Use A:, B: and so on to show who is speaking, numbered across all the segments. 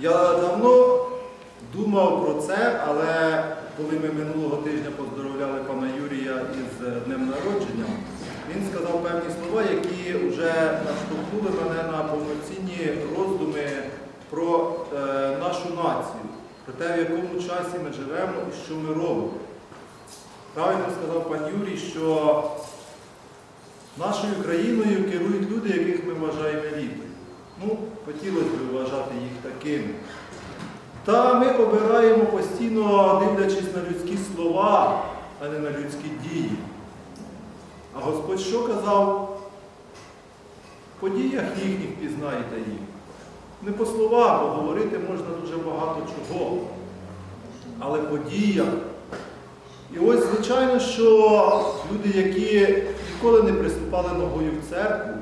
A: Я давно думав про це, але коли ми минулого тижня поздоровляли пана Юрія із днем народження, він сказав певні слова, які вже наштовхнули мене на повноцінні роздуми про е, нашу націю, про те, в якому часі ми живемо і що ми робимо. Правильно сказав пан Юрій, що нашою країною керують люди, яких ми вважаємо рідними. Ну, хотілося б вважати їх такими. Та ми обираємо постійно, дивлячись на людські слова, а не на людські дії. А Господь що казав? По діях їхніх пізнаєте їх. Не по словах, бо говорити можна дуже багато чого. Але по діях. І ось, звичайно, що люди, які ніколи не приступали ногою в церкву,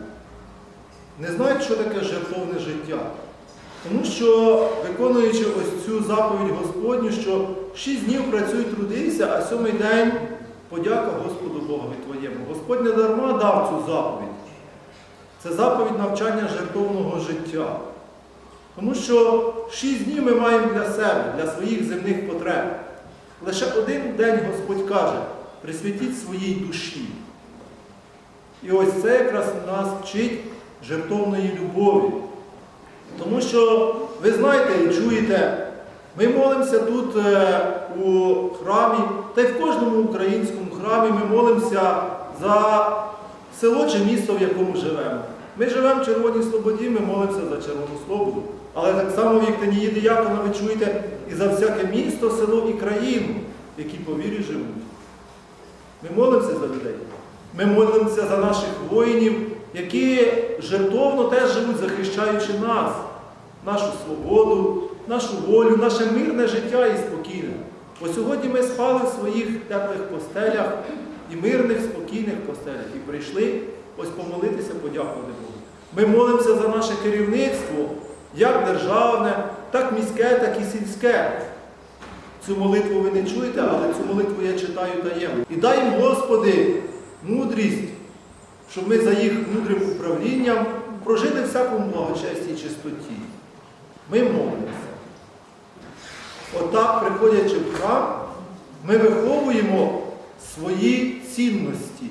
A: не знають, що таке жертовне життя. Тому що, виконуючи ось цю заповідь Господню, що шість днів працюй, трудися, а сьомий день подяка Господу Богові твоєму. Господь не дарма дав цю заповідь. Це заповідь навчання жертовного життя. Тому що шість днів ми маємо для себе, для своїх земних потреб. Лише один день Господь каже, присвятіть своїй душі. І ось це якраз нас вчить жертовної любові. Тому що, ви знаєте і чуєте, ми молимося тут е, у храмі, та й в кожному українському храмі ми молимося за село чи місто, в якому живемо. Ми живемо в Червоній Слободі, ми молимося за Червону Слободу. Але так само в Єктинії Діякона ви чуєте і за всяке місто, село і країну, які по вірі живуть. Ми молимося за людей. Ми молимося за наших воїнів, які жертовно теж живуть, захищаючи нас, нашу свободу, нашу волю, наше мирне життя і спокійне. Бо сьогодні ми спали в своїх теплих постелях і мирних, спокійних постелях і прийшли ось помолитися, подякувати Богу. Ми молимося за наше керівництво, як державне, так міське, так і сільське. Цю молитву ви не чуєте, але цю молитву я читаю таємно. І дай їм, Господи, мудрість, щоб ми за їх мудрим управлінням прожили всякому благочесті і чистоті. Ми молимося. Отак, приходячи в храм, ми виховуємо свої цінності,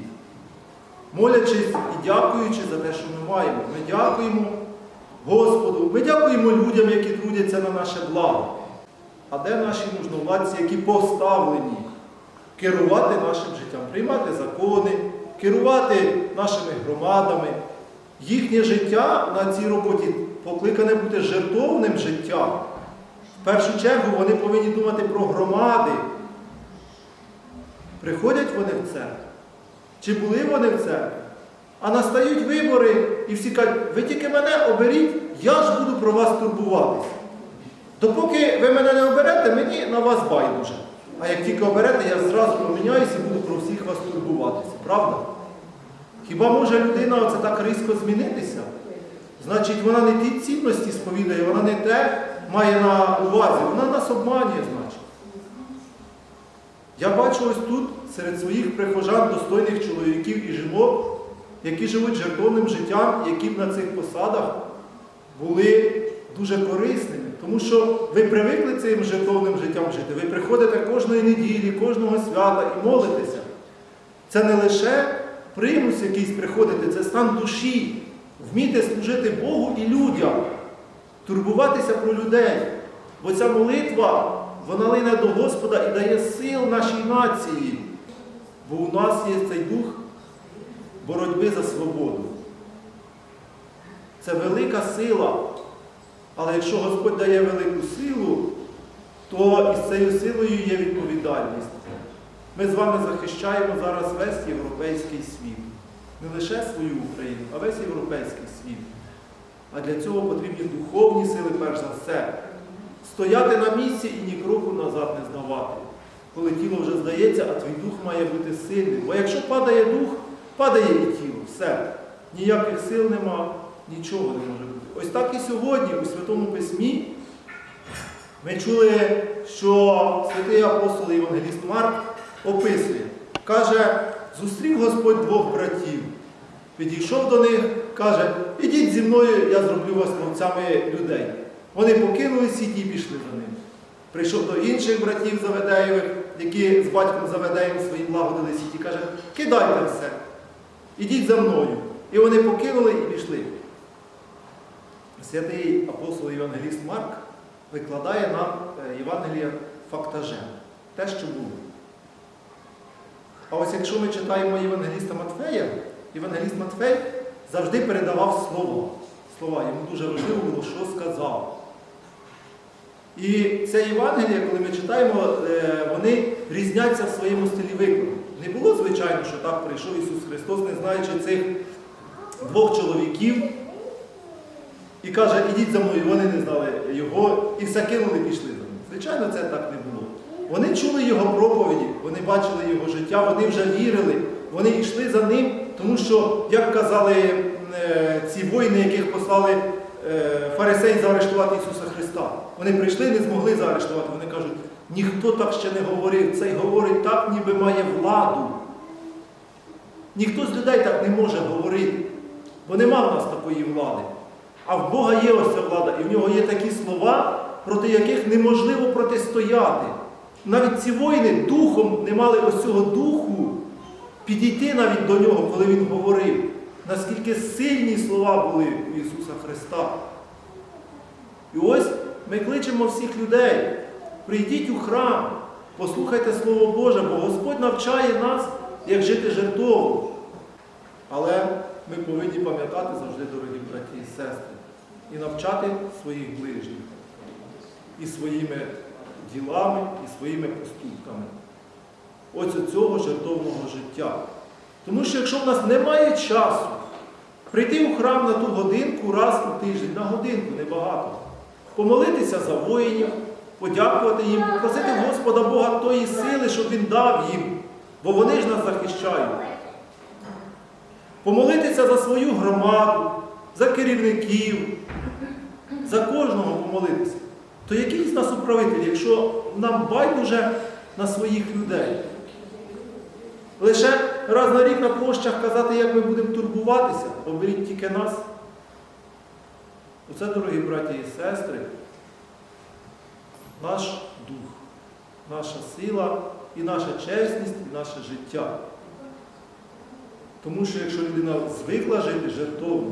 A: молячись і дякуючи за те, що ми маємо. Ми дякуємо Господу, ми дякуємо людям, які трудяться на наше благо. А де наші нужновладці, які поставлені керувати нашим життям, приймати закони, керувати нашими громадами? Їхнє життя на цій роботі покликане бути жертовним життям. В першу чергу вони повинні думати про громади. Приходять вони в церкву? Чи були вони в церкві? А настають вибори і всі кажуть, ви тільки мене оберіть, я ж буду про вас турбуватися. Допоки ви мене не оберете, мені на вас байдуже. А як тільки оберете, я зразу поміняюся і буду про всіх вас турбуватися. Правда? Хіба може людина оце так різко змінитися? Значить, вона не ті цінності сповідає, вона не те має на увазі, вона нас обманює, значить. Я бачу ось тут серед своїх прихожан достойних чоловіків і жінок, які живуть жертовним життям, які б на цих посадах були дуже корисними. Тому що ви привикли цим жертовним життям жити. Ви приходите кожної неділі, кожного свята і молитеся. Це не лише примус якийсь приходити, це стан душі, вміти служити Богу і людям, турбуватися про людей. Бо ця молитва, вона лине до Господа і дає сил нашій нації. Бо у нас є цей дух боротьби за свободу. Це велика сила. Але якщо Господь дає велику силу, то із цією силою є відповідальність. Ми з вами захищаємо зараз весь європейський світ. Не лише свою Україну, а весь європейський світ. А для цього потрібні духовні сили, перш за все. Стояти на місці і ні кроку назад не здавати. Коли тіло вже здається, а твій дух має бути сильним. Бо якщо падає дух, падає і тіло. Все. Ніяких сил нема, нічого не може бути. Ось так і сьогодні у Святому Письмі ми чули, що святий апостол Євангеліст Марк описує. Каже, зустрів Господь двох братів. Підійшов до них, каже, ідіть зі мною, я зроблю вас ловцями людей. Вони покинули сіті і пішли за ним. Прийшов до інших братів Заведеєвих, які з батьком Заведеєм своїм лагодили сіті, каже, кидайте все, ідіть за мною. І вони покинули і пішли. Святий апостол Євангеліст Марк викладає нам е, Євангелія фактажем, те, що було. А ось якщо ми читаємо Євангеліста Матфея, Євангеліст Матфей завжди передавав слова. Слова. Йому дуже важливо було, що сказав. І це Євангелія, коли ми читаємо, е, вони різняться в своєму стилі викладу. Не було, звичайно, що так прийшов Ісус Христос, не знаючи цих двох чоловіків, і каже, ідіть за мною, вони не знали його, і все кинули, пішли за ним. Звичайно, це так не було. Вони чули його проповіді, вони бачили його життя, вони вже вірили, вони йшли за ним, тому що, як казали е, ці воїни, яких послали е, фарисеї заарештувати Ісуса Христа, вони прийшли, не змогли заарештувати. Вони кажуть, ніхто так ще не говорив, цей говорить так, ніби має владу. Ніхто з людей так не може говорити, бо нема в нас такої влади. А в Бога є ось ця влада, і в нього є такі слова, проти яких неможливо протистояти. Навіть ці воїни духом не мали ось цього духу підійти навіть до нього, коли він говорив, наскільки сильні слова були у Ісуса Христа. І ось ми кличемо всіх людей. Прийдіть у храм, послухайте Слово Боже, бо Господь навчає нас, як жити жертовно. Але ми повинні пам'ятати завжди, дорогі браті і сестри, і навчати своїх ближніх і своїми ділами, і своїми поступками. Ось цього жертовного життя. Тому що якщо в нас немає часу прийти у храм на ту годинку раз у тиждень, на годинку небагато, помолитися за воїнів, подякувати їм, попросити Господа Бога тої сили, щоб Він дав їм, бо вони ж нас захищають. Помолитися за свою громаду, за керівників, за кожного помолитися. То який з нас управитель, якщо нам байдуже на своїх людей? Лише раз на рік на площах казати, як ми будемо турбуватися, оберіть тільки нас. Оце, дорогі браті і сестри, наш дух, наша сила і наша чесність, і наше життя. Тому що якщо людина звикла жити жертовно,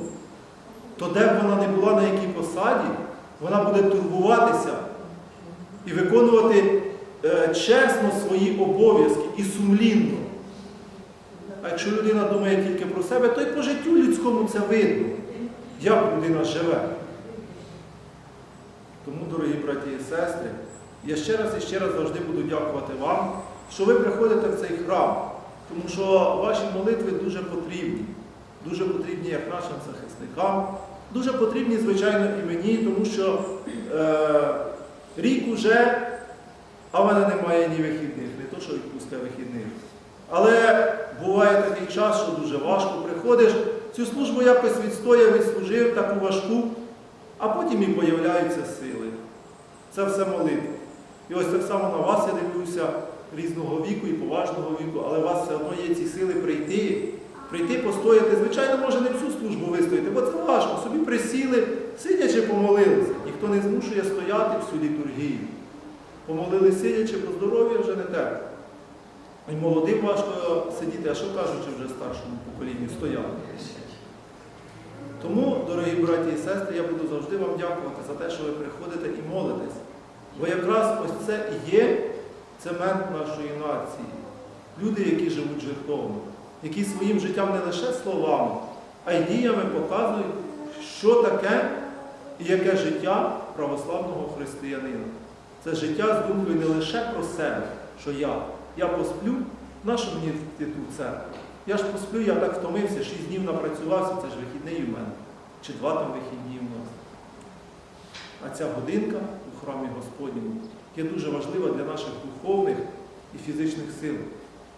A: то де б вона не була на якій посаді, вона буде турбуватися і виконувати е, чесно свої обов'язки і сумлінно. А якщо людина думає тільки про себе, то й по життю людському це видно, як людина живе. Тому, дорогі браті і сестри, я ще раз і ще раз завжди буду дякувати вам, що ви приходите в цей храм, тому що ваші молитви дуже потрібні. Дуже потрібні як нашим захисникам, дуже потрібні, звичайно, і мені, тому що е, рік уже, а в мене немає ні вихідних, не то, що відпустка вихідних. Але буває такий час, що дуже важко. Приходиш, цю службу якось відстояв, відслужив таку важку, а потім і появляються сили. Це все молитва. І ось так само на вас я дивлюся різного віку і поважного віку, але у вас все одно є ці сили прийти, прийти, постояти. Звичайно, може не всю службу вистояти, бо це важко. Собі присіли, сидячи, помолилися. Ніхто не змушує стояти всю літургію. Помолили сидячи, бо здоров'я вже не те. І молодим важко сидіти, а що кажучи вже старшому поколінню стояти. Тому, дорогі браті і сестри, я буду завжди вам дякувати за те, що ви приходите і молитесь. Бо якраз ось це і є цемент нашої нації. Люди, які живуть жертовно, які своїм життям не лише словами, а й діями показують, що таке і яке життя православного християнина. Це життя з думкою не лише про себе, що я. Я посплю, нащо мені йти ту церкву? Я ж посплю, я так втомився, шість днів напрацювався, це ж вихідний у мене. Чи два там вихідні у нас. А ця годинка у храмі Господньому є дуже важлива для наших духовних і фізичних сил.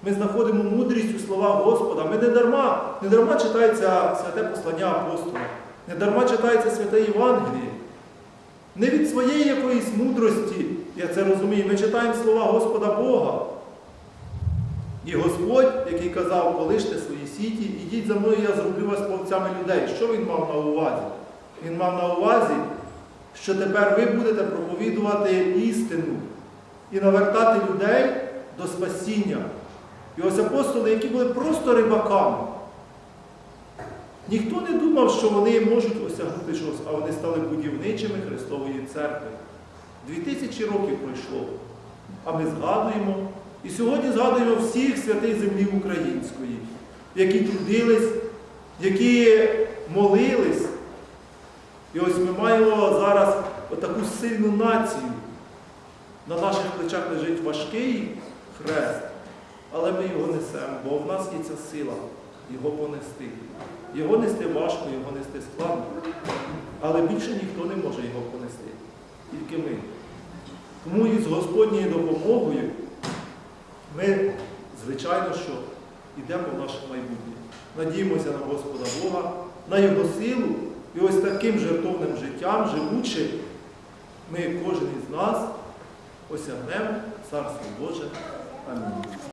A: Ми знаходимо мудрість у словах Господа. Ми не дарма, не дарма читається святе послання апостола, не дарма читається святе Євангеліє. Не від своєї якоїсь мудрості, я це розумію, ми читаємо слова Господа Бога. І Господь, який казав, полиште свої сіті, ідіть за мною, я зроблю вас плавцями людей. Що він мав на увазі? Він мав на увазі, що тепер ви будете проповідувати істину і навертати людей до спасіння. І ось апостоли, які були просто рибаками. Ніхто не думав, що вони можуть осягнути щось, а вони стали будівничими Христової церкви. Дві тисячі років пройшло. А ми згадуємо. І сьогодні згадуємо всіх святих землі української, які трудились, які молились. І ось ми маємо зараз отаку сильну націю. На наших плечах лежить важкий хрест, але ми його несемо, бо в нас є ця сила його понести. Його нести важко, його нести складно. Але більше ніхто не може його понести. Тільки ми. Тому із Господньою допомогою ми, звичайно, що йдемо в наше майбутнє. Надіємося на Господа Бога, на Його силу. І ось таким жертовним життям, живучи, ми кожен із нас осягнемо Царство Боже. Амінь.